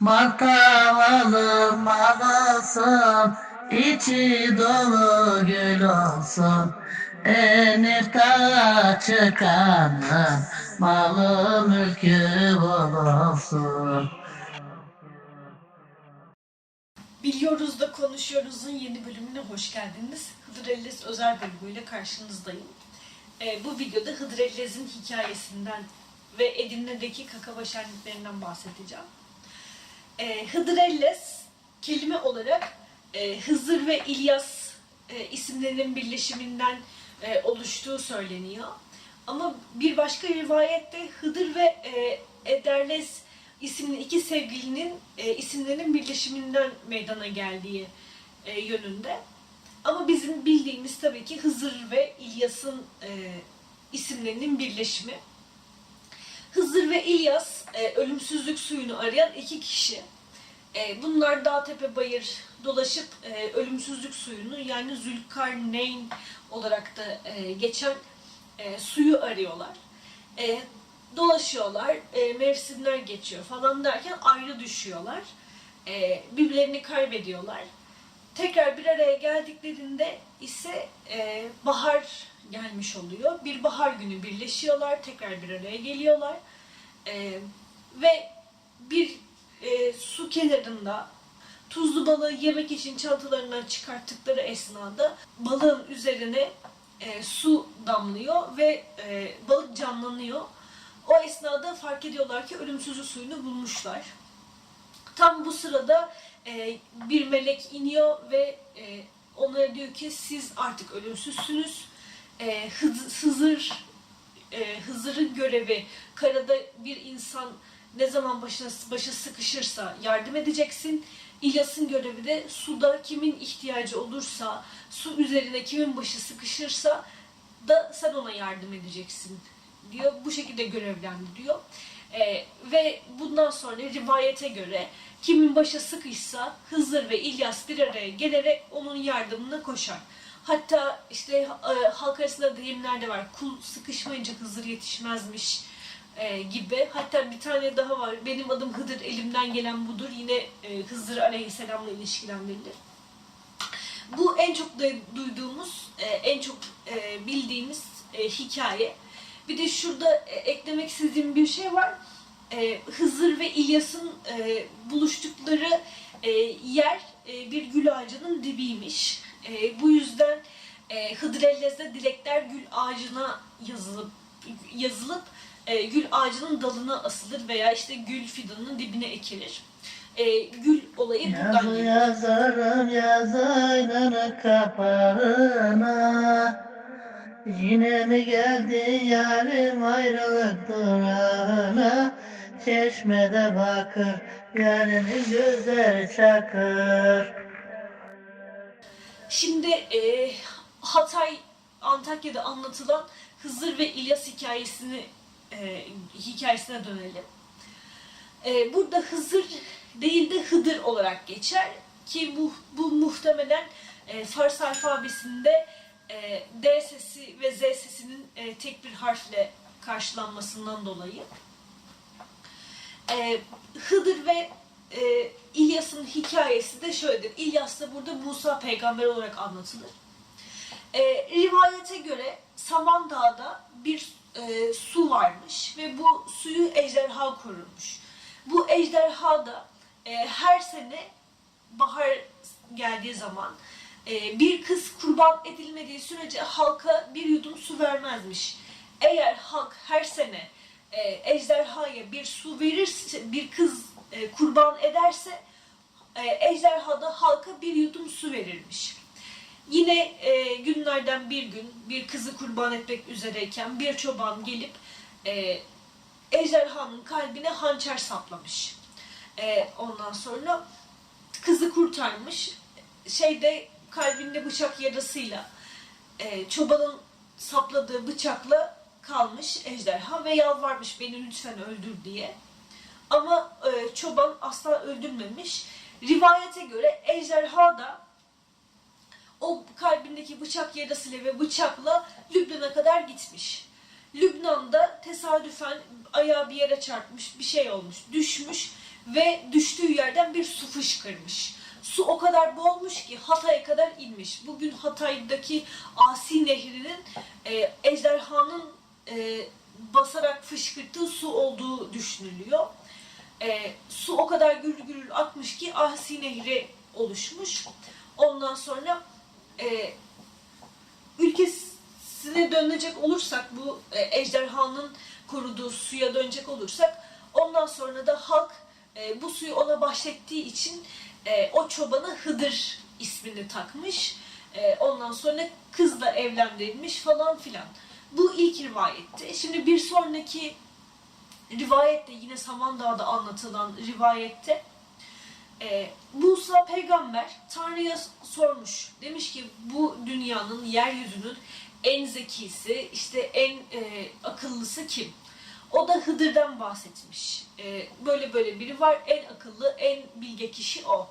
Bakkalalı malısın, içi dolu gül olsun. Enifta çıkanın malı mülkü bol. Biliyoruz da Konuşuyoruz'un yeni bölümüne hoş geldiniz. Hıdır Ellez özel bölümüyle karşınızdayım. Ee, bu videoda Hıdır Ellez'in hikayesinden ve Edirne'deki kakava şenliklerinden bahsedeceğim. Hıdır Ellez kelime olarak e, Hızır ve İlyas e, isimlerinin birleşiminden e, oluştuğu söyleniyor. Ama bir başka rivayette Hıdır ve e, Ederles isimli iki sevgilinin e, isimlerinin birleşiminden meydana geldiği e, yönünde. Ama bizim bildiğimiz tabii ki Hızır ve İlyas'ın e, isimlerinin birleşimi. Hızır ve İlyas e, ölümsüzlük suyunu arayan iki kişi. E, bunlar dağ tepe bayır dolaşıp e, ölümsüzlük suyunu yani Zülkarneyn olarak da e, geçen e, suyu arıyorlar. E, dolaşıyorlar, e, mevsimler geçiyor falan derken ayrı düşüyorlar. E, birbirlerini kaybediyorlar. Tekrar bir araya geldiklerinde ise e, bahar gelmiş oluyor. Bir bahar günü birleşiyorlar, tekrar bir araya geliyorlar. E, ve bir e, su kenarında tuzlu balığı yemek için çantalarından çıkarttıkları esnada balığın üzerine e, su damlıyor ve e, balık canlanıyor. O esnada fark ediyorlar ki ölümsüzlük suyunu bulmuşlar. Tam bu sırada e, bir melek iniyor ve e, onlara diyor ki siz artık ölümsüzsünüz. E, Hız- Hızır e, Hızır'ın görevi karada bir insan ne zaman başına başı sıkışırsa yardım edeceksin. İlyas'ın görevi de suda kimin ihtiyacı olursa, su üzerine kimin başı sıkışırsa da sen ona yardım edeceksin diyor. Bu şekilde görevlendiriyor. Ee, ve bundan sonra rivayete göre kimin başı sıkışsa Hızır ve İlyas bir araya gelerek onun yardımına koşar. Hatta işte e, halk arasında deyimler de var. Kul sıkışmayınca Hızır yetişmezmiş e, gibi. Hatta bir tane daha var. Benim adım Hıdır, elimden gelen budur. Yine e, Hızır aleyhisselamla ilişkilendirilir. Bu en çok da duyduğumuz, e, en çok e, bildiğimiz e, hikaye. Bir de şurada e, eklemek istediğim bir şey var. E, Hızır ve İlyas'ın e, buluştukları e, yer e, bir gül ağacının dibiymiş. E, bu yüzden e, Hıdrellez'de dilekler gül ağacına yazılıp yazılıp e, gül ağacının dalına asılır veya işte gül fidanının dibine ekilir. E, gül olayı buradan geliyor. yazarım yaz ayları kapağına Yine mi geldi yarim ayrılık durağına Çeşmede bakır yarinin gözleri çakır Şimdi e, Hatay, Antakya'da anlatılan Hızır ve İlyas hikayesini e, hikayesine dönelim. E, burada Hızır değil de Hıdır olarak geçer ki bu, bu muhtemelen e, Fars alfabesinde e, D sesi ve Z sesinin e, tek bir harfle karşılanmasından dolayı. E, Hıdır ve e, İlyas'ın hikayesi de şöyledir. İlyas da burada Musa peygamber olarak anlatılır. E, rivayete göre Samandağ'da bir e, su varmış ve bu suyu ejderha korurmuş. Bu ejderha da e, her sene bahar geldiği zaman e, bir kız kurban edilmediği sürece halka bir yudum su vermezmiş. Eğer halk her sene e, ejderhaya bir su verirse, bir kız e, kurban ederse e, ejderha da halka bir yudum su verirmiş. Yine e, günlerden bir gün bir kızı kurban etmek üzereyken bir çoban gelip e, ejderhanın kalbine hançer saplamış. E, ondan sonra kızı kurtarmış. Şeyde kalbinde bıçak yarasıyla e, çobanın sapladığı bıçakla kalmış ejderha ve yalvarmış beni lütfen öldür diye. Ama e, çoban asla öldürmemiş. Rivayete göre ejderha da o kalbindeki bıçak yarasıyla ve bıçakla Lübnan'a kadar gitmiş. Lübnan'da tesadüfen ayağı bir yere çarpmış, bir şey olmuş, düşmüş ve düştüğü yerden bir su fışkırmış. Su o kadar boğulmuş ki Hatay'a kadar inmiş. Bugün Hatay'daki Asi Nehri'nin e, ejderhanın e, basarak fışkırttığı su olduğu düşünülüyor. E, su o kadar gürül gürül akmış ki Asi Nehri oluşmuş. Ondan sonra e, ülkesine dönecek olursak bu e, ejderhanın koruduğu suya dönecek olursak ondan sonra da halk e, bu suyu ona bahşettiği için e, o çobanı Hıdır ismini takmış. E, ondan sonra kızla evlendirilmiş falan filan. Bu ilk rivayetti. Şimdi bir sonraki rivayette yine Samandağ'da anlatılan rivayette e, Musa peygamber Tanrı'ya sormuş. Demiş ki bu dünyanın, yeryüzünün en zekisi, işte en e, akıllısı kim? O da Hıdır'dan bahsetmiş. E, böyle böyle biri var, en akıllı, en bilge kişi o.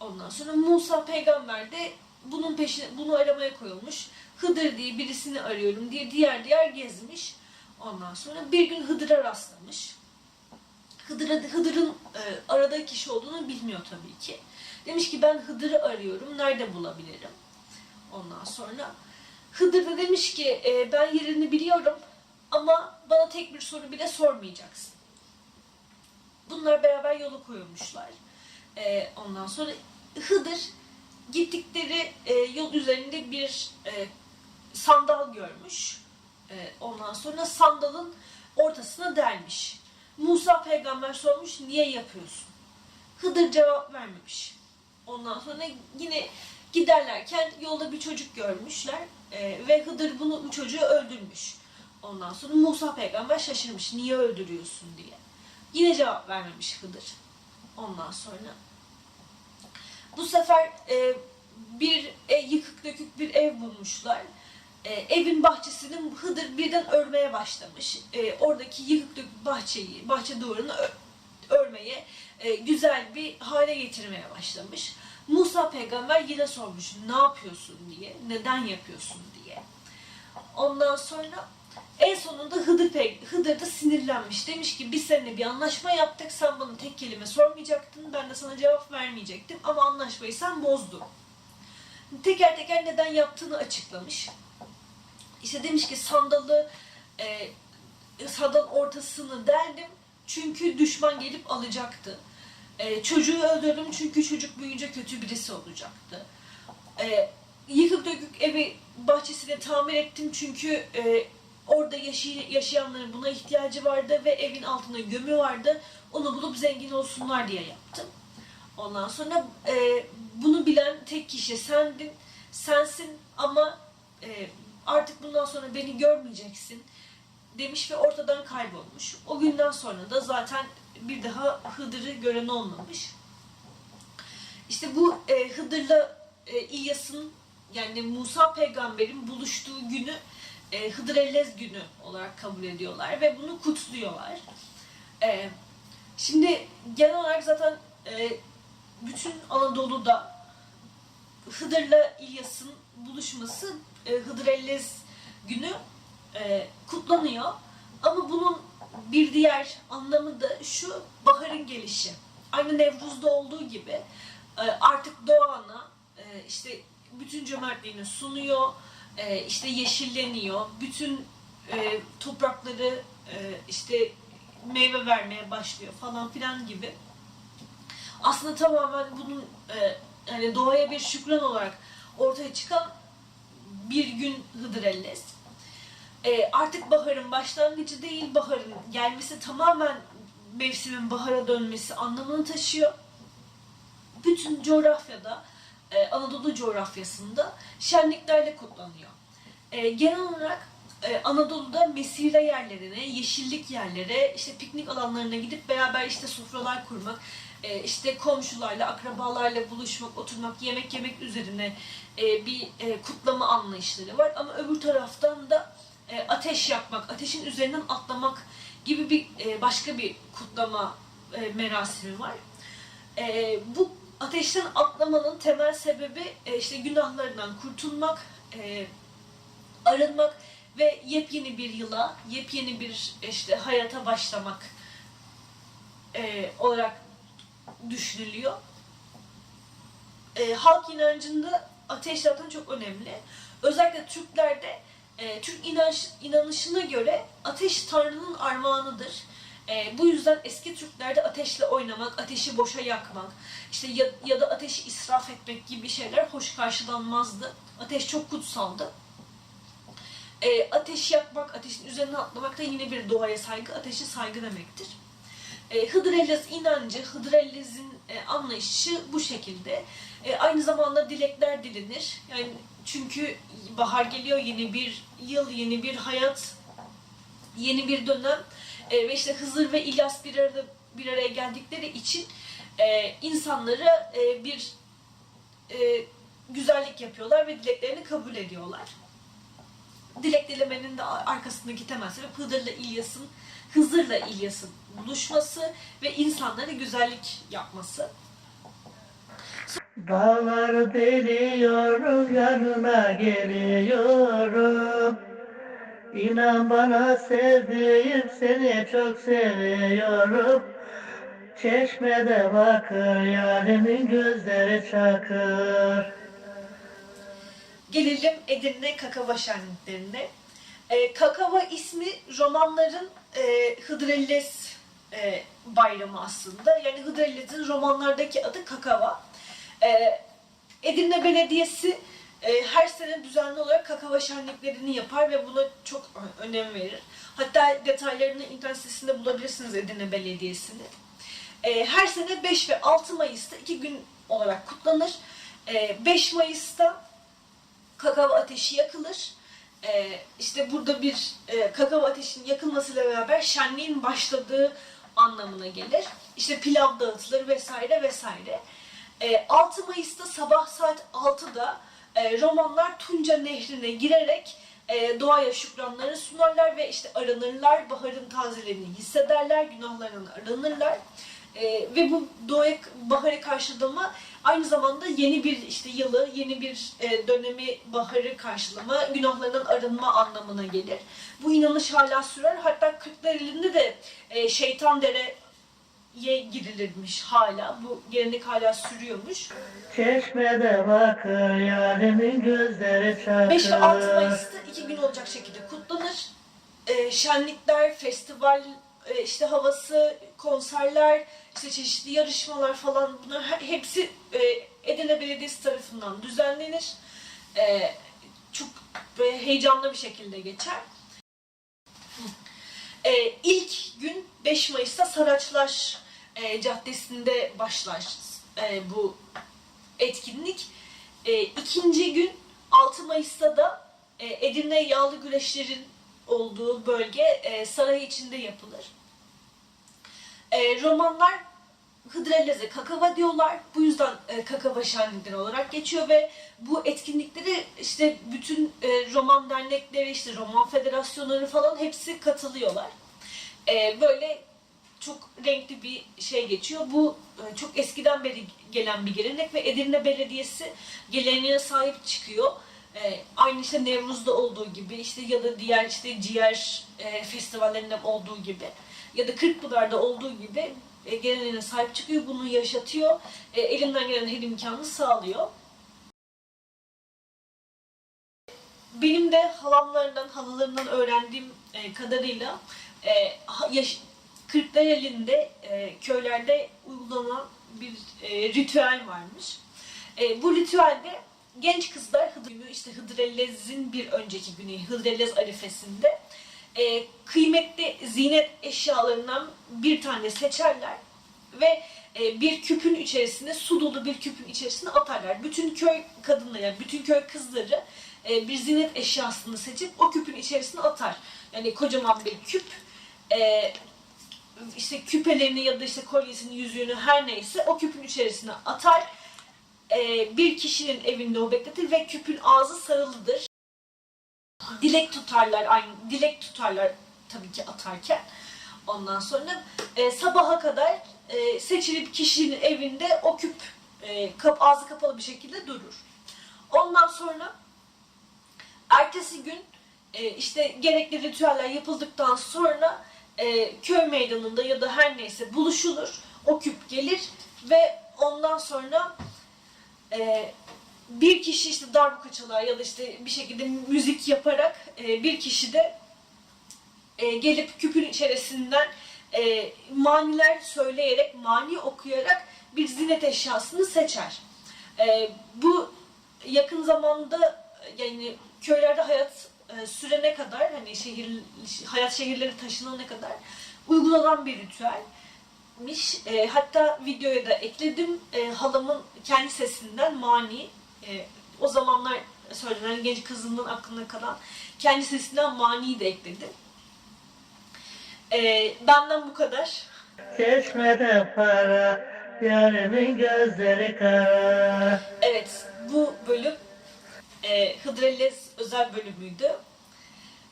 Ondan sonra Musa peygamber de bunun peşine, bunu aramaya koyulmuş. Hıdır diye birisini arıyorum diye diğer diğer gezmiş. Ondan sonra bir gün Hıdır'a rastlamış. Hıdır'ın e, aradığı kişi olduğunu bilmiyor tabii ki. Demiş ki ben Hıdır'ı arıyorum, nerede bulabilirim? Ondan sonra Hıdır da demiş ki e, ben yerini biliyorum ama bana tek bir soru bile sormayacaksın. Bunlar beraber yola koyulmuşlar. E, ondan sonra Hıdır gittikleri e, yol üzerinde bir sandal görmüş. E, ondan sonra sandalın ortasına delmiş. Musa peygamber sormuş niye yapıyorsun? Hıdır cevap vermemiş. Ondan sonra yine giderlerken yolda bir çocuk görmüşler e, ve Hıdır bunu bu çocuğu öldürmüş. Ondan sonra Musa peygamber şaşırmış niye öldürüyorsun diye. Yine cevap vermemiş Hıdır. Ondan sonra bu sefer e, bir e, yıkık dökük bir ev bulmuşlar. E, evin bahçesini Hıdır birden örmeye başlamış. E, oradaki yıkık bahçeyi, bahçe duvarını örmeye, e, güzel bir hale getirmeye başlamış. Musa peygamber yine sormuş ne yapıyorsun diye, neden yapıyorsun diye. Ondan sonra en sonunda Hıdır, pey- Hıdır da sinirlenmiş. Demiş ki biz seninle bir anlaşma yaptık. Sen bana tek kelime sormayacaktın. Ben de sana cevap vermeyecektim. Ama anlaşmayı sen bozdun. Teker teker neden yaptığını açıklamış. İşte demiş ki sandalı e, sandalın ortasını deldim. Çünkü düşman gelip alacaktı. E, çocuğu öldürdüm çünkü çocuk büyüyünce kötü birisi olacaktı. E, yıkık dökük evi bahçesini tamir ettim çünkü e, orada yaşay- yaşayanların buna ihtiyacı vardı ve evin altında gömü vardı. Onu bulup zengin olsunlar diye yaptım. Ondan sonra e, bunu bilen tek kişi sendin, sensin ama e, artık bundan sonra beni görmeyeceksin demiş ve ortadan kaybolmuş. O günden sonra da zaten bir daha Hıdır'ı gören olmamış. İşte bu e, Hıdır'la e, İlyas'ın yani Musa peygamberin buluştuğu günü e, Hıdır Ellez günü olarak kabul ediyorlar ve bunu kutluyorlar. E, şimdi genel olarak zaten e, bütün Anadolu'da Hıdır'la İlyas'ın buluşması e, Hıdır Ellez günü e, kutlanıyor. Ama bunun bir diğer anlamı da şu baharın gelişi. Aynı Nevruz'da olduğu gibi e, artık doğana e, işte bütün cömertliğini sunuyor, işte yeşilleniyor, bütün toprakları işte meyve vermeye başlıyor falan filan gibi. Aslında tamamen bunun e, yani doğaya bir şükran olarak ortaya çıkan bir gün Hıdır Ellez. E, artık baharın başlangıcı değil, baharın gelmesi tamamen mevsimin bahara dönmesi anlamını taşıyor. Bütün coğrafyada, e, Anadolu coğrafyasında şenliklerle kutlanıyor. E, genel olarak e, Anadolu'da mesire yerlerine, yeşillik yerlere, işte piknik alanlarına gidip beraber işte sofralar kurmak, e, işte komşularla, akrabalarla buluşmak, oturmak, yemek yemek üzerine e, bir e, kutlama anlayışları var. Ama öbür taraftan da e, ateş yakmak, ateşin üzerinden atlamak gibi bir başka bir kutlama merasimi var. Bu ateşten atlamanın temel sebebi işte günahlarından kurtulmak, arınmak ve yepyeni bir yıla, yepyeni bir işte hayata başlamak olarak düşünülüyor. E, halk inancında ateş zaten çok önemli. Özellikle Türklerde e, Türk inanç, inanışına göre ateş Tanrı'nın armağanıdır. E, bu yüzden eski Türklerde ateşle oynamak, ateşi boşa yakmak, işte ya, ya da ateşi israf etmek gibi şeyler hoş karşılanmazdı. Ateş çok kutsaldı. E, ateş yakmak, ateşin üzerine atlamak da yine bir doğaya saygı, ateşe saygı demektir. E, Hıdrellez inancı, Hıdrellez'in e, anlayışı bu şekilde. E, aynı zamanda dilekler dilenir. Yani çünkü bahar geliyor, yeni bir yıl, yeni bir hayat, yeni bir dönem. E, ve işte Hızır ve İlyas bir arada bir araya geldikleri için e, insanlara e, bir e, güzellik yapıyorlar ve dileklerini kabul ediyorlar. Dilek dilemenin de arkasındaki temel sebep Hıdır'la İlyas'ın Hızır'la İlyas'ın buluşması ve insanlara güzellik yapması. Dağları deliyorum yanına geliyorum. İnan bana sevdiğim seni çok seviyorum. Çeşmede bakır yarimin gözleri çakır Gelelim Edirne Kakava şenliklerine. E, Kakava ismi romanların e, Hıdrellez e, bayramı aslında. Yani Hıdrellez'in romanlardaki adı Kakava. E, Edirne Belediyesi e, her sene düzenli olarak kakava şenliklerini yapar ve buna çok önem verir. Hatta detaylarını internet sitesinde bulabilirsiniz Edirne Belediyesi'ni. E, her sene 5 ve 6 Mayıs'ta iki gün olarak kutlanır. E, 5 Mayıs'ta kakao ateşi yakılır. Ee, işte burada bir e, kakao ateşinin yakılmasıyla beraber şenliğin başladığı anlamına gelir. İşte pilav dağıtılır vesaire vesaire. Ee, 6 Mayıs'ta sabah saat 6'da e, Romanlar Tunca Nehri'ne girerek e, doğaya şükranlarını sunarlar ve işte aranırlar, baharın tazeliğini hissederler, günahlarından arınırlar. Ee, ve bu doğaya baharı karşılama aynı zamanda yeni bir işte yılı, yeni bir e, dönemi baharı karşılama, günahlarından arınma anlamına gelir. Bu inanış hala sürer. Hatta Kırklareli'nde de e, şeytan dereye girilirmiş hala. Bu gelenek hala sürüyormuş. Çeşmede bakır yarimin gözleri çakır 5 ve 6 Mayıs'ta iki gün olacak şekilde kutlanır. Ee, şenlikler, festival, e, işte havası, konserler, işte çeşitli yarışmalar falan bunlar he- hepsi e, Edirne Belediyesi tarafından düzenlenir. E, çok heyecanlı bir şekilde geçer. E, ilk gün 5 Mayıs'ta Saraçlar e, Caddesi'nde başlar e, bu etkinlik. E, ikinci gün 6 Mayıs'ta da e, Edirne Yağlı Güreşlerin olduğu bölge e, saray içinde yapılır. E, romanlar Hıdrellez'e kakava diyorlar. Bu yüzden e, kakava şenlikleri olarak geçiyor ve bu etkinlikleri işte bütün e, roman dernekleri, işte roman federasyonları falan hepsi katılıyorlar. E, böyle çok renkli bir şey geçiyor. Bu e, çok eskiden beri gelen bir gelenek ve Edirne Belediyesi geleneğine sahip çıkıyor. E, aynı işte Nevruz'da olduğu gibi işte ya da diğer işte ciğer e, festivallerinde olduğu gibi ya da Kırkpınar'da olduğu gibi e, geleneğine sahip çıkıyor, bunu yaşatıyor, e, elinden gelen her imkanı sağlıyor. Benim de halamlarından, halalarından öğrendiğim e, kadarıyla e, yaş- Kırklareli'nde e, köylerde uygulanan bir e, ritüel varmış. E, bu ritüelde genç kızlar günü işte Hıdrellez'in bir önceki günü Hıdrellez arifesinde e, kıymetli zinet eşyalarından bir tane seçerler ve e, bir küpün içerisine su dolu bir küpün içerisine atarlar. Bütün köy kadınları yani bütün köy kızları e, bir zinet eşyasını seçip o küpün içerisine atar. Yani kocaman bir küp e, işte küpelerini ya da işte kolyesini, yüzüğünü her neyse o küpün içerisine atar. E, bir kişinin evinde o bekletir ve küpün ağzı sarılıdır. Dilek tutarlar aynı dilek tutarlar tabii ki atarken. Ondan sonra e, sabaha kadar e, seçilip kişinin evinde o küp e, kap, ağzı kapalı bir şekilde durur. Ondan sonra ertesi gün e, işte gerekli ritüeller yapıldıktan sonra e, köy meydanında ya da her neyse buluşulur. O küp gelir Ve ondan sonra e, bir kişi işte darbuka çalar ya da işte bir şekilde müzik yaparak e, bir kişi de e, gelip küpün içerisinden e, maniler söyleyerek, mani okuyarak bir zinet eşyasını seçer. E, bu yakın zamanda yani köylerde hayat e, sürene kadar hani şehir hayat şehirlere taşınana kadar uygulanan bir ritüelmiş. E, hatta videoya da ekledim. E, halamın kendi sesinden mani e, o zamanlar söylenen genç kızının aklına kalan kendi sesinden maniyi de ekledim. E, benden bu kadar. Çeşmede para, yarimin gözleri kara. Evet, bu bölüm e, Hıdrellez özel bölümüydü.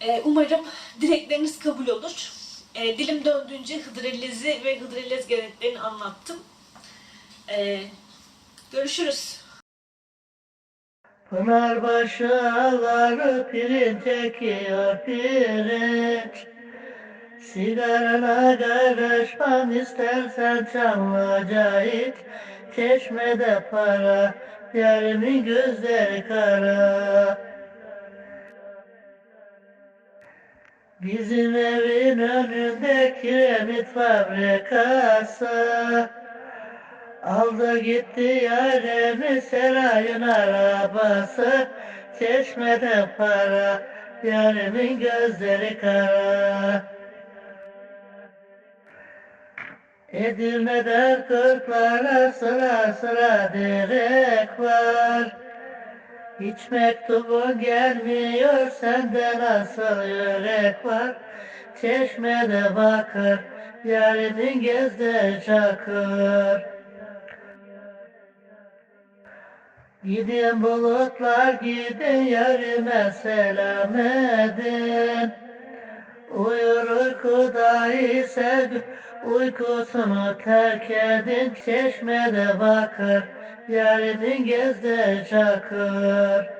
E, umarım dilekleriniz kabul olur. E, dilim döndüğünce Hıdrellez'i ve Hıdrellez geleneklerini anlattım. E, görüşürüz. Pınarbaşı ağları pirinç ekiyor pirinç. Sigarana karışmam istersen Çamlıca. Çeşmede para, yarimin gözleri kara. Bizim evin önünde kiremit fabrikası. Aldı gitti yaremi serayın arabası. Çeşmede para Yarimin gözleri kara. Edirne'den kırklara sıra sıra direk var Hiç mektubun gelmiyor sende nasıl yürek var Çeşmede bakır Yarimin gözleri çakır Gidin bulutlar gidin yarime selam edin. Uyur uykudayı sev, uykusunu terk edin. Çeşmede bakır, yarimin gözde çakır.